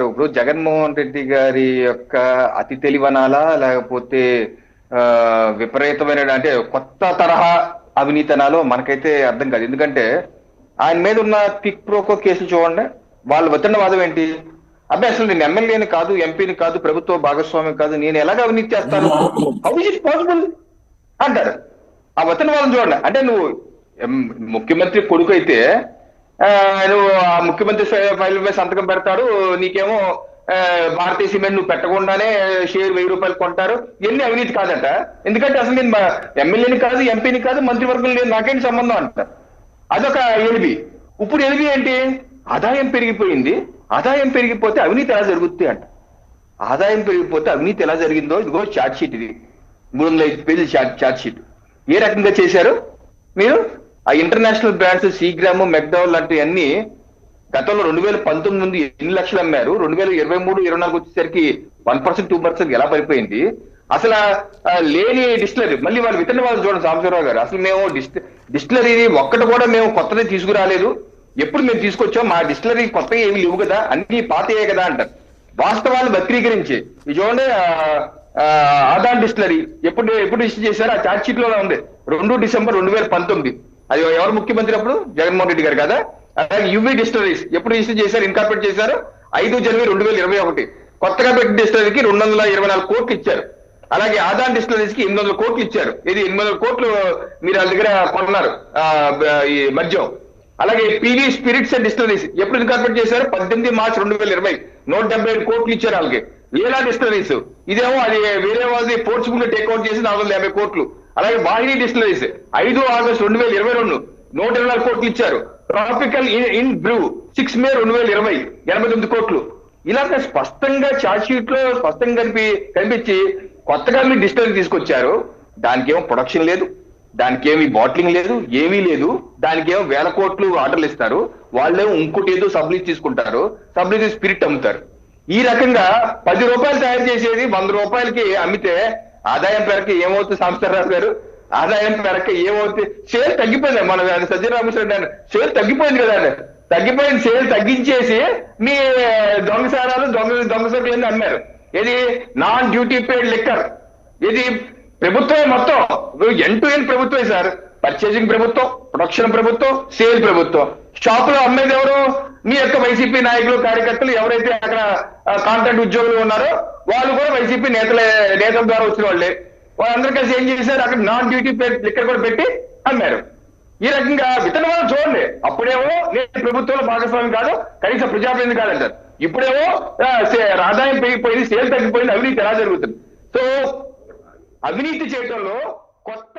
గారు ఇప్పుడు జగన్మోహన్ రెడ్డి గారి యొక్క అతి తెలివనాలా లేకపోతే విపరీతమైన అంటే కొత్త తరహా అవినీతనాలో మనకైతే అర్థం కాదు. ఎందుకంటే ఆయన మీద ఉన్న పిక్ ప్రోకో కేసులు చూడండి. వాళ్ళ వద్దన్న వాదం ఏంటి? అబ్బాయి అసలు నేను ఎమ్మెల్యేని కాదు ఎంపీని కాదు ప్రభుత్వ భాగస్వామి కాదు నేను ఎలాగ అవినీతి చేస్తాను? హౌ ఇస్ ఇట్ పాసిబుల్ అంటారు. ఆ వచన వాళ్ళని చూడండి. అంటే నువ్వు ముఖ్యమంత్రి కొడుకు అయితే నువ్వు ఆ ముఖ్యమంత్రి ఫైల్ మీద సంతకం పెడతాడు. నీకేమో భారతీయ సిమెంట్ నువ్వు పెట్టకుండానే షేర్ వెయ్యి రూపాయలు కొంటారు. ఇవన్నీ అవినీతి కాదంట. ఎందుకంటే అసలు నేను ఎమ్మెల్యేని కాదు ఎంపీని కాదు మంత్రివర్గం లేదు. నాకేంటి సంబంధం అంట. అదొక ఎలిబి ఇప్పుడు ఎలిబి ఏంటి? ఆదాయం పెరిగిపోయింది. ఆదాయం పెరిగిపోతే అవినీతి ఎలా జరుగుతుంది అంట. ఆదాయం పెరిగిపోతే అవినీతి ఎలా జరిగిందో ఇదిగో షార్ట్ షీట్ ఇది. మూడు వందల ఐదు పేజీల షార్ట్ చార్ట్ షీట్. ఏ రకంగా చేశారు మీరు? ఆ ఇంటర్నేషనల్ బ్రాండ్స్ సీగ్రామ్ మెక్డౌల్ లాంటివన్నీ గతంలో రెండు వేల పంతొమ్మిది నుండి ఎన్ని లక్షలు అమ్మారు? రెండు వేల ఇరవై మూడు ఇరవై నాలుగు వచ్చేసరికి వన్ పర్సెంట్ టూ పర్సెంట్ ఎలా పడిపోయింది? అసలు లేని డిస్టిలరీ మళ్ళీ వాళ్ళు విత్తన వాళ్ళు చూడండి సాంబశివరావు గారు అసలు మేము డిస్టి డిస్టిలరీ ఒక్కటి కూడా మేము కొత్తది తీసుకురాలేదు. ఎప్పుడు మేము తీసుకొచ్చాం మా డిస్టిలరీ కొత్తగా ఏమి లేవు కదా అన్ని పాతయే కదా అంటారు. వాస్తవాన్ని వక్రీకరించి ఇది చూడండి ఆ, ఆదాన్ డిస్టిలరీ ఎప్పుడు ఎప్పుడు ఇష్యూ చేశారు ఆ చార్జ్ షీట్లో ఉంది. రెండు డిసెంబర్ రెండు వేల పంతొమ్మిది. అది ఎవరు ముఖ్యమంత్రి అప్పుడు? జగన్మోహన్ రెడ్డి గారు కదా? అలాగే యువి డిస్టరీస్ ఎప్పుడు రిజిస్టర్ చేశారు? ఇన్కార్పొరేట్ చేశారు? ఐదు జనవరి రెండు వేల ఇరవై ఒకటి. కొత్తగా పెట్టిన డిస్టరీకి రెండు వందల ఇరవై నాలుగు కోట్లు ఇచ్చారు. అలాగే ఆదాన్ డిస్టరీస్కి ఎనిమిది వందల కోట్లు ఇచ్చారు. ఇది ఎనిమిది వందల కోట్లు మీరు వాళ్ళ దగ్గర కొన్నారు? ఈ మద్యం. అలాగే పీవీ స్పిరిట్స్ అండ్ డిస్టరీస్ ఎప్పుడు ఇన్కార్పొరేట్ చేశారు? పద్దెనిమిది మార్చి రెండు వేల ఇరవై. నూట డెబ్బై ఐదు కోట్లు ఇచ్చారు వాళ్ళకి. లీలా డిస్టరీస్. ఇదేమో అది వేరే వాళ్ళది పోర్చుకుంటే టేక్అవుట్ చేసి నాలుగు వందల యాభై కోట్లు. అలాగే వాహిని డిస్టిలరీస్. ఐదు ఆగస్టు రెండు వేల ఇరవై రెండు నూట ఇరవై నాలుగు కోట్లు ఇచ్చారు. Tropical in brew six May రెండు వేల ఇరవై ఎనభై తొమ్మిది కోట్లు. ఇలాగ స్పష్టంగా చార్జ్ షీట్లో స్పష్టంగా కనిపి కనిపించి కొత్తగా మీరు డిస్టిలరీ తీసుకొచ్చారు. దానికి ఏమో ప్రొడక్షన్ లేదు. దానికి ఏమి బాటిలింగ్ లేదు. ఏమీ లేదు. దానికి ఏమో వేల కోట్లు ఆర్డర్లు ఇస్తారు. వాళ్ళేమో ఇంకోటి ఏదో సబ్లీజ్ తీసుకుంటారు. సబ్లీజ్ స్పిరిట్ అమ్ముతారు. ఈ రకంగా పది రూపాయలు తయారు చేసేది వంద రూపాయలకి అమ్మితే ఆదాయం పెరక ఏమవుతుంది సాంబశివరావు గారు? ఆదాయం పెరక ఏమవుతుంది? సేల్ తగ్గిపోయింది. మన సజ్జరామేశ్వర సేల్ తగ్గిపోయింది కదా అండి తగ్గిపోయిన సేల్ తగ్గించేసి మీ దొంగసారాలు దొంగ దొంగ సరుకులన్నీ అమ్మారు ఇది నాన్ డ్యూటీ పేడ్ లిక్కర్. ఇది ప్రభుత్వమే మొత్తం. ఎన్ టు ఎన్ ప్రభుత్వమే సార్. పర్చేసింగ్ ప్రభుత్వం ప్రొడక్షన్ ప్రభుత్వం సేల్ ప్రభుత్వం. షాప్లో అమ్మేది ఎవరు? మీ యొక్క వైసీపీ నాయకులు కార్యకర్తలు ఎవరైతే అక్కడ కాంట్రాక్ట్ ఉద్యోగులు ఉన్నారో వాళ్ళు కూడా వైసీపీ నేతల నేతల ద్వారా వచ్చిన వాళ్ళే. వాళ్ళందరూ కలిసి ఏం చేశారు? అక్కడ నాన్ డ్యూటీ లిక్కర్ కూడా పెట్టి అమ్మారు. ఈ రకంగా విత్తనం చూడండి. అప్పుడేమో నేను ప్రభుత్వంలో భాగస్వామి కాదు కనీసం ప్రజాప్రతినిధి కాదంటారు. ఇప్పుడేమో ఆదాయం పెరిగిపోయింది సేల్ తగ్గిపోయింది అవినీతి ఎలా జరుగుతుంది? సో అవినీతి చేయటంలో కొత్త